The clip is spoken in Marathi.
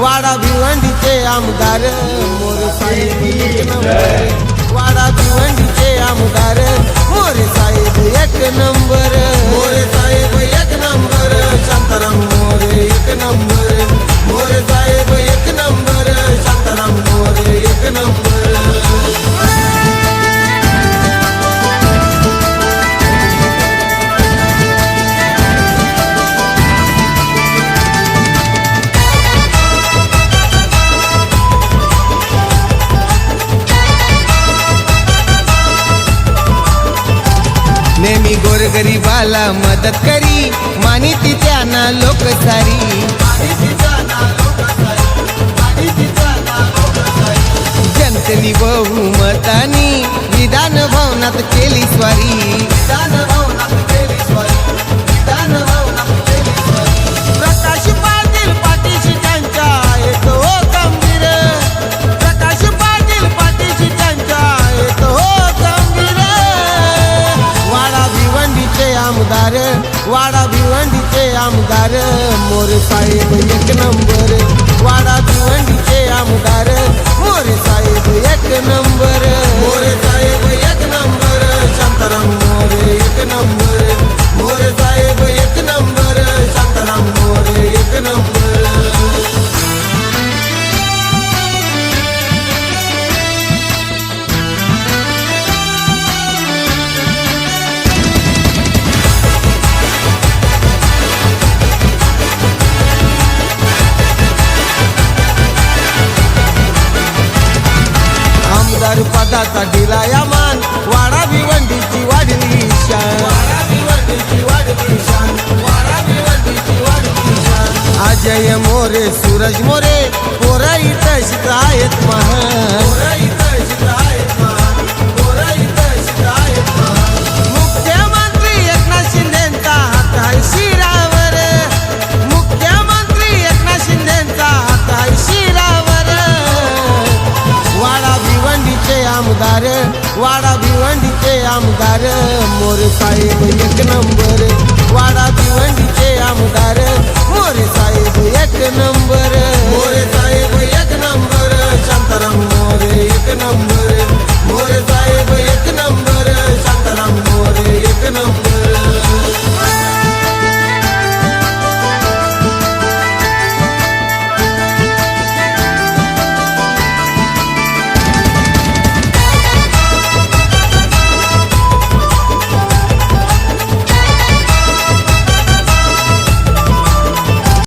वाडा भिवंडीचे आमदार मोर साहेब वाडा भिवंडीचे आमदार देशाला मदत करी. मानी ती त्यांना लोक सारी. जनतेनी बहुमतानी विधान भवनात केली स्वारी. वाडा भिवंडीचे आमदार मोरे साहेब एक नंबर. महाराष्ट्राचा दिला या मान. वाडा भिवंडीची वाढली अजय मोरे सूरज मोरे कोरा इथं आहेत महा आमदार वाडा भिवंडीचे आमदार मोर साहेब एक नंबर. वाडा